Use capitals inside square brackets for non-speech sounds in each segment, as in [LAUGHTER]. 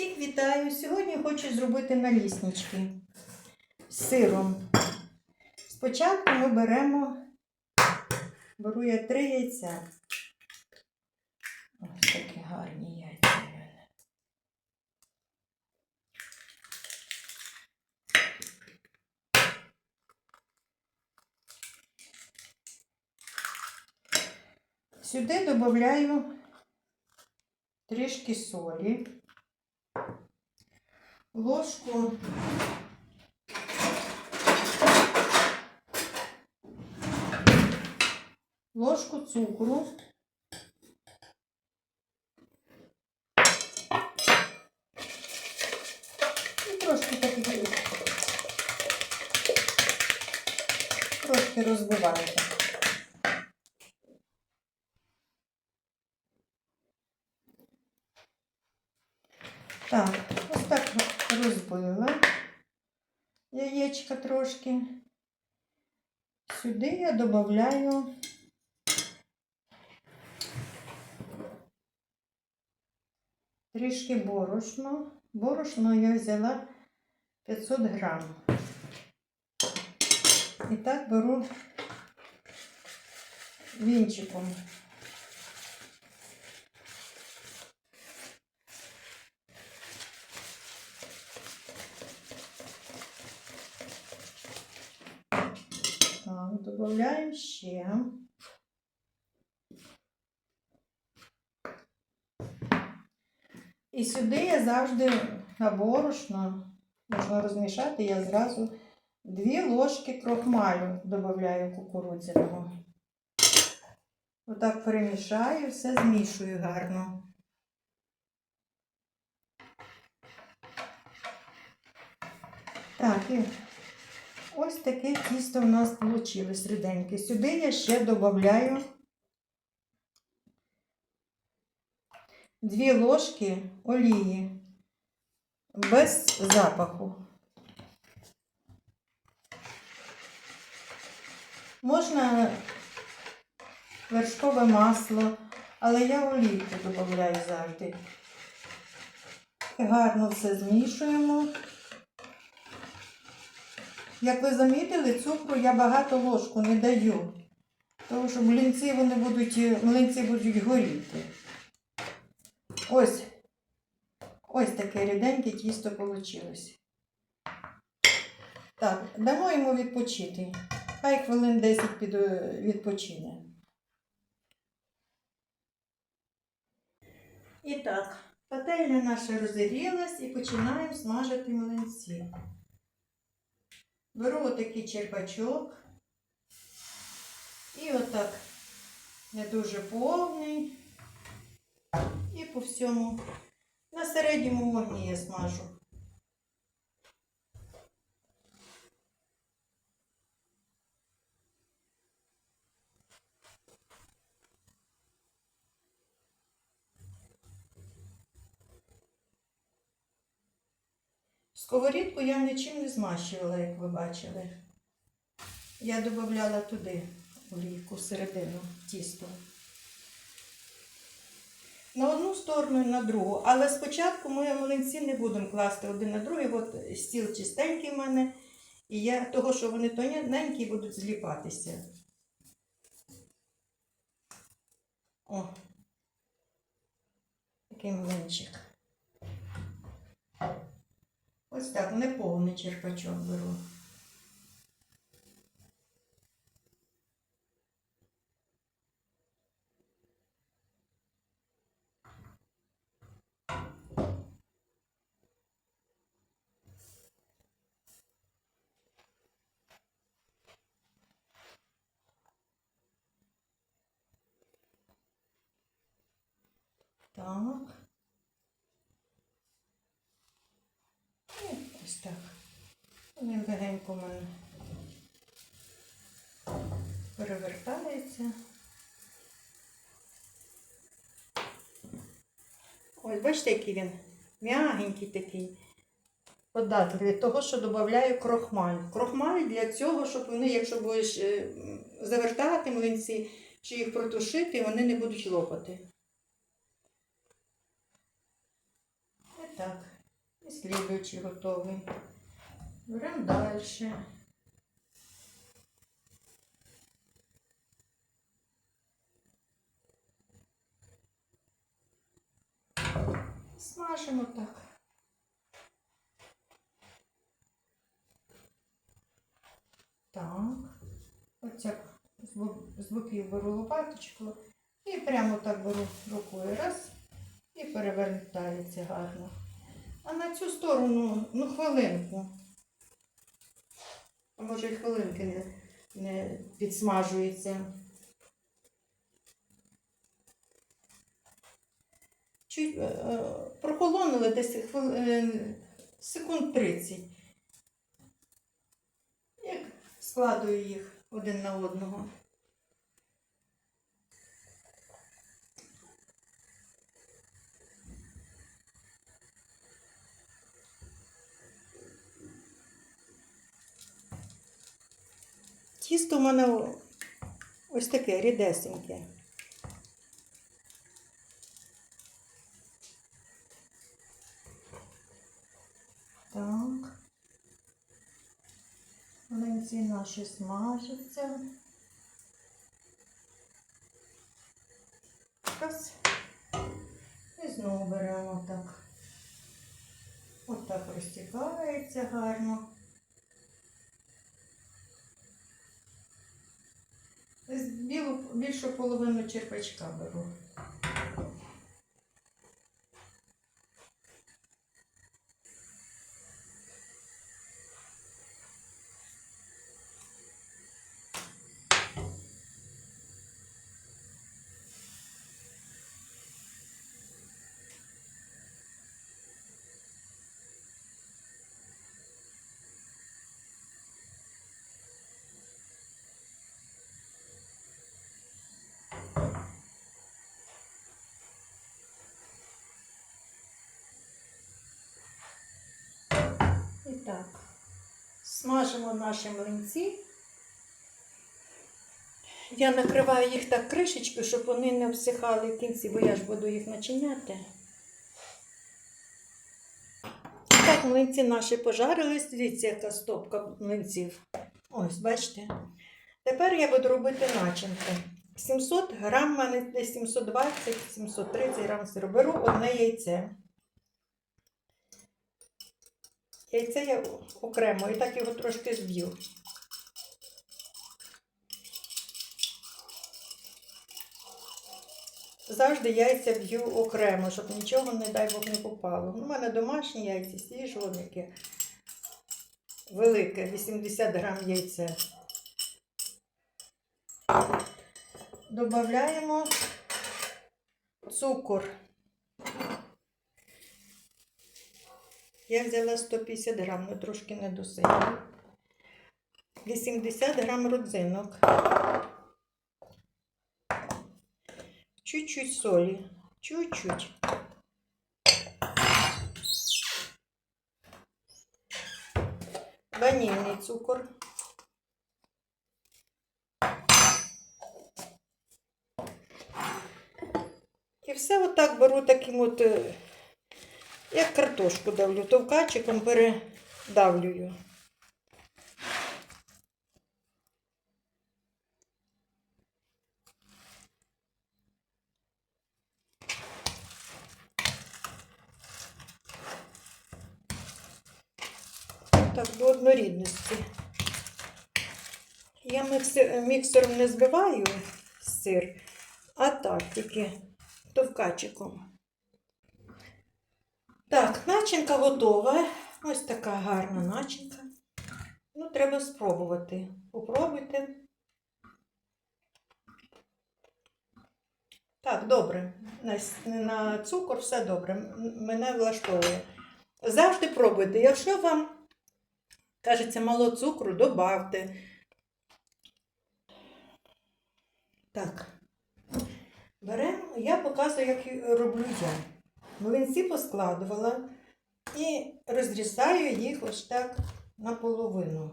Всіх вітаю! Сьогодні хочу зробити наліснички з сиром. Спочатку ми беремо, беру я три яйця. Ось такі гарні яйця в мене. Сюди додаю трішки солі, ложку ложку цукру. І трошки так трошки розбиваєте. Так, ось так розбила яєчко трошки. Сюди я додаю трішки борошно. Борошно я взяла 500 грам. І так беру вінчиком. Додаємо ще. І сюди я завжди на борошно, можна розмішати, я зразу дві ложки крохмалю додаю кукурудзяного. Отак перемішаю, все змішую гарно. Так, і ось таке тісто у нас вийшло ріденьке. Сюди я ще додаю дві ложки олії без запаху. Можна вершкове масло, але я олійку додаю завжди. Гарно все змішуємо. Як ви замітили, цукру я багато ложку не даю, тому що млинці вони будуть, млинці будуть горіти. Ось, ось таке ріденьке тісто вийшло. Так, дамо йому відпочити. Хай хвилин 10 під, відпочине. І так, пательня наша розігрілась і починаємо смажити млинці. Беру отакий черпачок і отак не дуже повний. І по всьому на середньому вогні я смажу. Сковорідку я нічим не змащувала, як ви бачили. Я додавала туди олійку всередину тісто. На одну сторону і на другу. Але спочатку ми млинці не будемо класти один на другий. От стіл чистенький в мене. І я того, що вони тоненькі, будуть зліпатися. О, такий млинчик. Ось так, не повний черпачок беру. Так. І ось так. Він легенько в мене перевертається. Ось, бачите, який він м'ягенький такий. Податливий, того, що додаю крохмаль. Крохмаль для цього, щоб вони, якщо будеш е, завертати млинці, чи їх протушити, вони не будуть лопати. Ось так. І слідуючий готовий. Беремо далі. Смажимо так. Так. Оця з бо- з боків беру лопаточку і прямо так беру рукою раз і перевертається гарно. А на цю сторону, ну, хвилинку. А може і хвилинки не, не підсмажується. Чуть е, е, прохолонули десь хвили- е, секунд 30. Як складую їх один на одного. Тісто в мене ось таке рідесеньке. Так. Млинці наші смажаться. Раз. І знову беремо так. Отак розтікається гарно. Десь Білу, більшу половину черпачка беру. І так, смажимо наші млинці. Я накриваю їх так кришечкою, щоб вони не обсихали в кінці, бо я ж буду їх начиняти. Так, млинці наші пожарились. Дивіться, яка стопка млинців. Ось, бачите. Тепер я буду робити начинку. 700 грам, в мене десь 720-730 грам сиру. Беру одне яйце. Яйце я окремо і так його трошки зб'ю. Завжди яйця б'ю окремо, щоб нічого, не дай Бог, не попало. У мене домашні яйця, таке велике, 80 грам яйця. Додаємо цукор. Я взяла 150 грам, ну трошки не досильно. 80 грам родзинок. Чуть-чуть солі. Чуть-чуть. Ванільний цукор. І все отак беру таким от, е, як картошку давлю, товкачиком передавлюю. Так, до однорідності. Я міксером не збиваю сир, а так тільки товкачиком. Начинка готова. Ось така гарна начинка. Ну, треба спробувати. Попробуйте. Так, добре. На, на цукор все добре. Мене влаштовує. Завжди пробуйте. Якщо вам кажеться мало цукру, добавте. Так. Беремо, я показую, як роблю я. Млинці поскладувала і розрізаю їх ось так наполовину.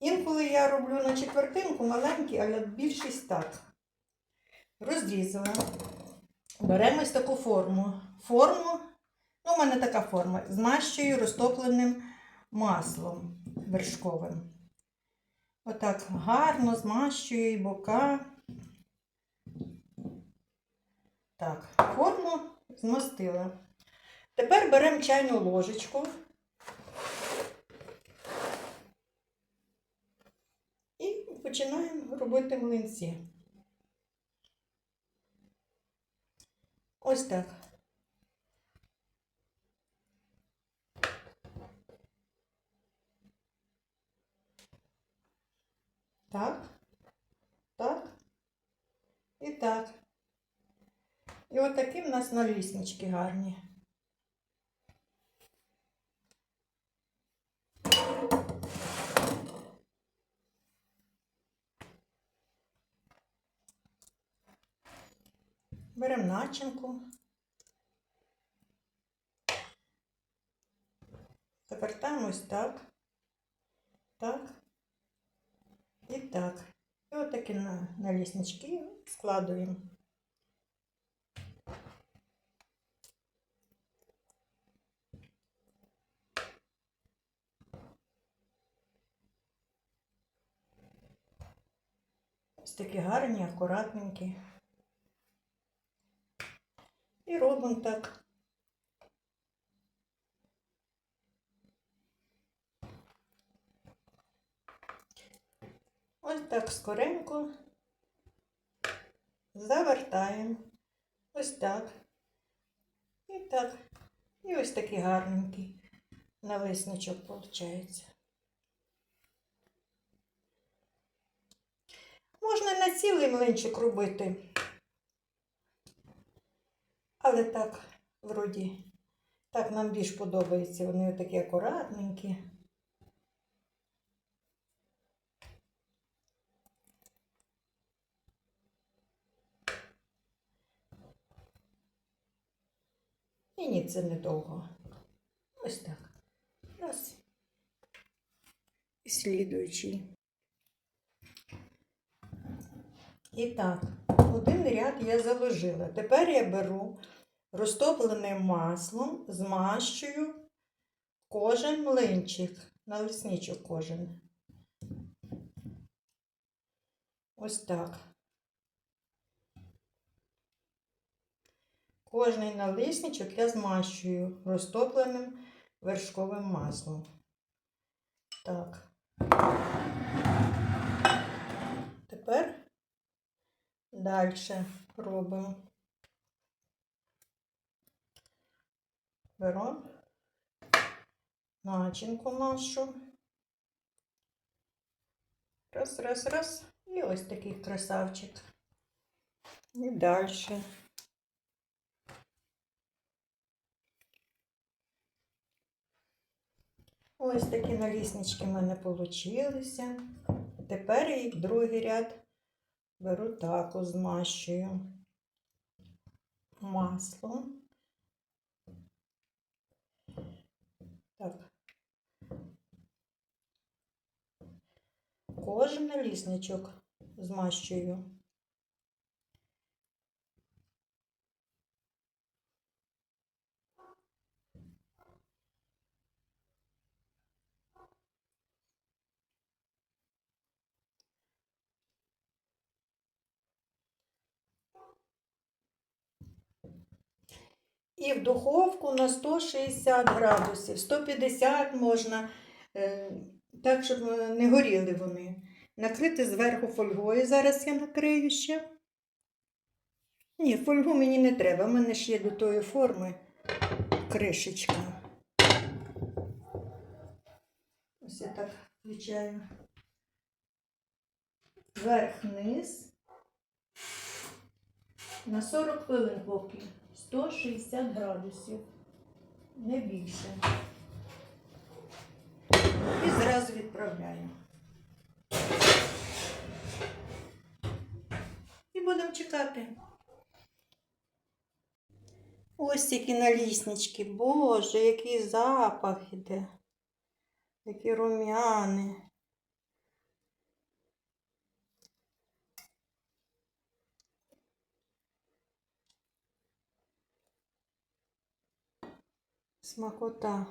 Інколи я роблю на четвертинку маленькі, але більшість так. Розрізала. Беремо ось таку форму. Форму, ну, у мене така форма. Змащую розтопленим маслом вершковим. Отак гарно змащую і бока. Так, форму змастила. Тепер беремо чайну ложечку і починаємо робити млинці. Ось так так і так. І наліснички гарні. Беремо начинку. Завертаємо ось так, так і так. І от такі на, наліснички складуємо. Такі гарні, акуратненькі. І робимо так. Ось так скоренько завертаємо. Ось так. І так. І ось такий гарненький налисничок виходить. Можна на цілий млинчик робити. Але так, вроді, так нам більш подобається. Вони такі акуратненькі. І ні, це недовго. Ось так. Раз. І слідуючий. І так, один ряд я заложила. Тепер я беру розтопленим маслом, змащую кожен млинчик, налисничок кожен. Ось так. Кожний налисничок я змащую розтопленим вершковим маслом. Так. Тепер Далі робимо. Беремо начинку нашу. Раз, раз, раз. І ось такий красавчик. І далі. Ось такі наліснички в мене получилися. Тепер і другий ряд беру таку, змащую масло. Так. Кожен налісничок змащую. І в духовку на 160 градусів, 150 можна, е, так, щоб е, не горіли вони. Накрити зверху фольгою. Зараз я накрию ще. Ні, фольгу мені не треба, в мене ж є до тої форми кришечка. Ось я так включаю. Вверх-вниз. На 40 хвилин поки. 160 градусів, не більше. І зразу відправляю. І будемо чекати. Ось які наліснички. Боже, який запах іде. Які рум'яни. Смакота.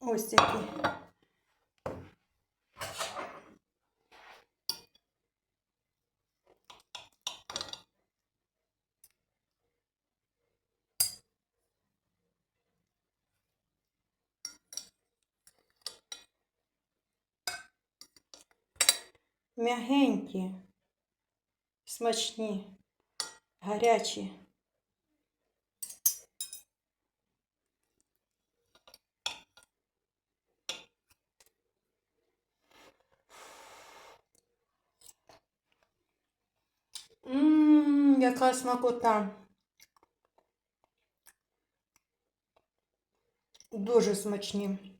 Ось такі. М'ягенькі, смачні, гарячі. Ммм, яка смакота. Дуже смачні.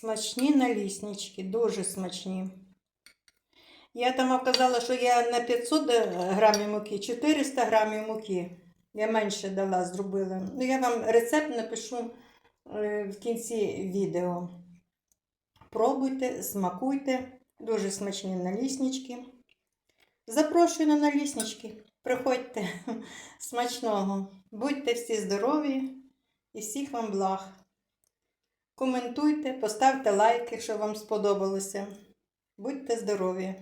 Смачні наліснички, дуже смачні. Я там оказала, що я на 500 грамів муки, 400 грамів муки. Я менше дала, зробила. Ну, я вам рецепт напишу е, в кінці відео. Пробуйте, смакуйте. Дуже смачні наліснички. Запрошую на наліснички. Приходьте [LAUGHS] смачного. Будьте всі здорові і всіх вам благ. Коментуйте, поставте лайк, якщо вам сподобалося. Будьте здорові!